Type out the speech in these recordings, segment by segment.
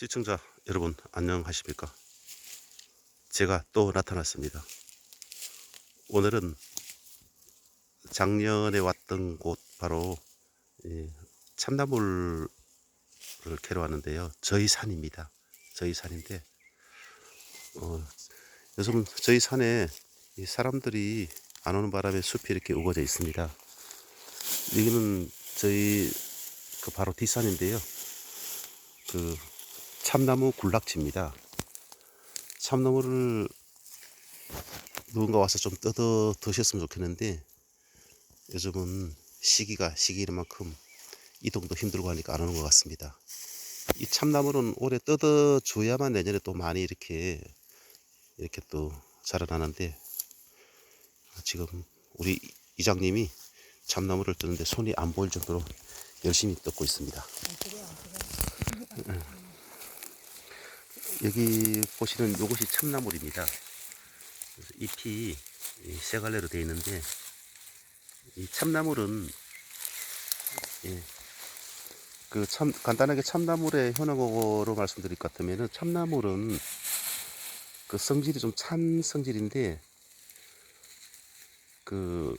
시청자 여러분 안녕하십니까? 제가 또 나타났습니다. 오늘은 작년에 왔던 곳 바로 이 참나물을 캐러 왔는데요. 저희 산입니다. 저희 산인데 어, 요즘 저희 산에 이 사람들이 안 오는 바람에 숲이 이렇게 우거져 있습니다. 여기는 저희 그 바로 뒷산인데요. 그 참나무 굴락지입니다. 참나무를 누군가 와서 좀 뜯어 드셨으면 좋겠는데 요즘은 시기가 시기인 만큼 이동도 힘들고 하니까 안 오는 것 같습니다. 이 참나무는 올해 뜯어 줘야만 내년에 또 많이 이렇게 이렇게 또 자라나는데 지금 우리 이장님이 참나무를 뜯는데 손이 안 보일 정도로 열심히 뜯고 있습니다. 여기 보시는 이것이 참나물입니다. 잎이 이 세 갈래로 되어 있는데 이 참나물은 예, 그 참 간단하게 참나물의 현황어로 말씀드릴 것 같으면은 참나물은 그 성질이 좀 찬 성질인데 그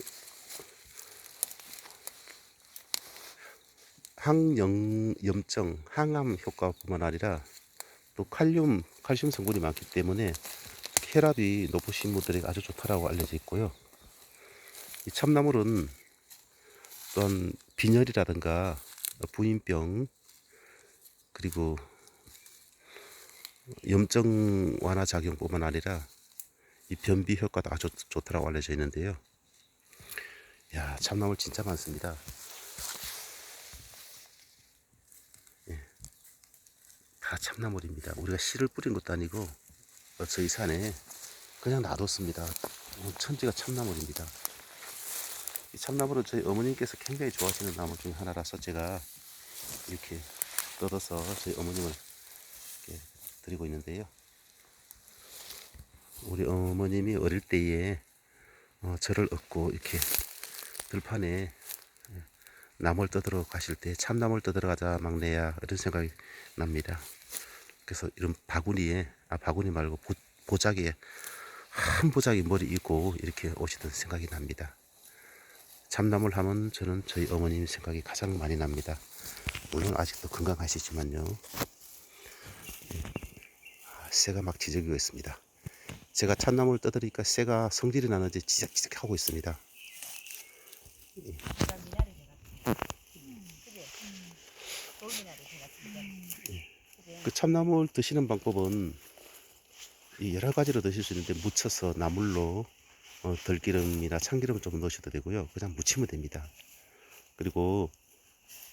항염 염증, 항암 효과뿐만 아니라 또 칼륨, 칼슘 성분이 많기 때문에 혈압이 높으신 분들에게 아주 좋다라고 알려져 있고요. 이 참나물은 또한 빈혈이라든가 부인병 그리고 염증 완화 작용뿐만 아니라 이 변비 효과도 아주 좋다라고 알려져 있는데요. 야 참나물 진짜 많습니다. 다 참나물입니다. 우리가 씨를 뿌린 것도 아니고 어, 저희 산에 그냥 놔뒀습니다. 어, 천지가 참나물입니다. 이 참나물은 저희 어머님께서 굉장히 좋아하시는 나무 중에 하나라서 제가 이렇게 뜯어서 저희 어머님을 드리고 있는데요. 우리 어머님이 어릴 때에 어, 저를 얻고 이렇게 들판에 예, 나물 뜯으러 가실 때 참나물 뜯으러 가자 막내야 이런 생각이 납니다. 그래서 이런 바구니에 아 바구니 말고 보, 보자기에 한 보자기 머리 입고 이렇게 오시던 생각이 납니다. 참나물 하면 저는 저희 어머님 생각이 가장 많이 납니다. 물론 아직도 건강하시지만요. 예. 아, 새가 막 지저귀고 있습니다. 제가 참나물 떠드리니까 새가 성질이 나는지 지적지적 하고 있습니다. 그 참나물 드시는 방법은 이 여러 가지로 드실 수 있는데 무쳐서 나물로 어, 들기름이나 참기름을 좀 넣으셔도 되고요. 그냥 무치면 됩니다. 그리고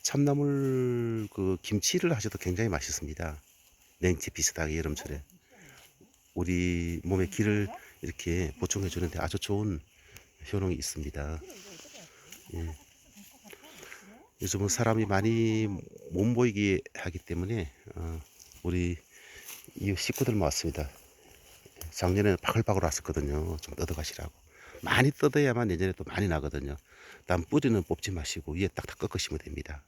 참나물 그 김치를 하셔도 굉장히 맛있습니다. 냉채 비슷하게 여름철에 우리 몸에 기를 이렇게 보충해 주는데 아주 좋은 효능이 있습니다. 예. 요즘은 사람이 많이 못 보이게 하기 때문에 어, 우리 이 식구들만 왔습니다. 작년에는 바글바글 왔었거든요. 좀 뜯어가시라고. 많이 뜯어야만 내년에 또 많이 나거든요. 난 뿌리는 뽑지 마시고 위에 딱딱 꺾으시면 됩니다.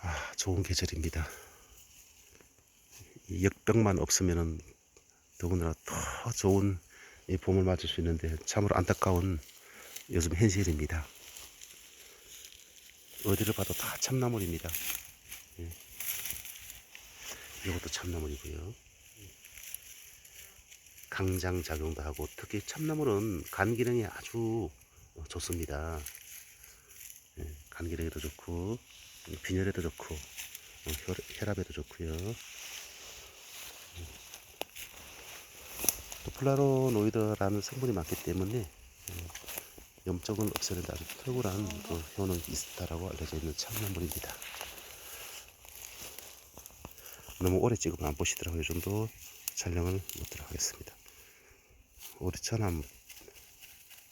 아, 좋은 계절입니다. 이 역병만 없으면은 더군다나 더 좋은 이 봄을 맞을 수 있는데 참으로 안타까운 요즘 현실입니다. 어디를 봐도 다 참나물입니다. 예. 이것도 참나물이고요. 강장 작용도 하고 특히 참나물은 간 기능에 아주 좋습니다. 예, 간 기능에도 좋고 빈혈에도 좋고 어, 혈, 혈압에도 좋고요. 또 플라로노이드라는 성분이 많기 때문에 어, 염증은 없애는데 아주 탁월한 그 효능이 있다라고 알려져 있는 참나물입니다. 너무 오래 찍으면 안 보시더라고요. 좀더 촬영을 못하도록 하겠습니다. 우리 전함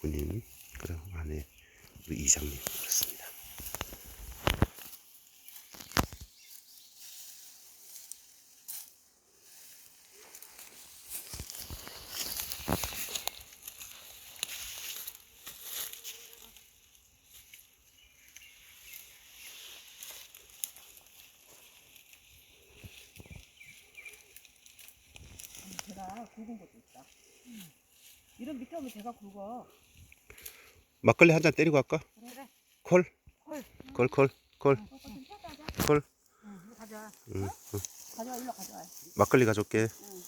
군님, 그리고 안에 우리 이장님 그렇습니다. 있다. 굵은 것도 있다. 이런 밑에 오면 제가 굵어. 막걸리 한 잔 때리고 갈까? 그래. 콜? 콜. 콜, 콜, 콜, 응. 콜. 응, 이거 가져와. 응, 가져와, 일로 가져와. 막걸리 가져올게. 응.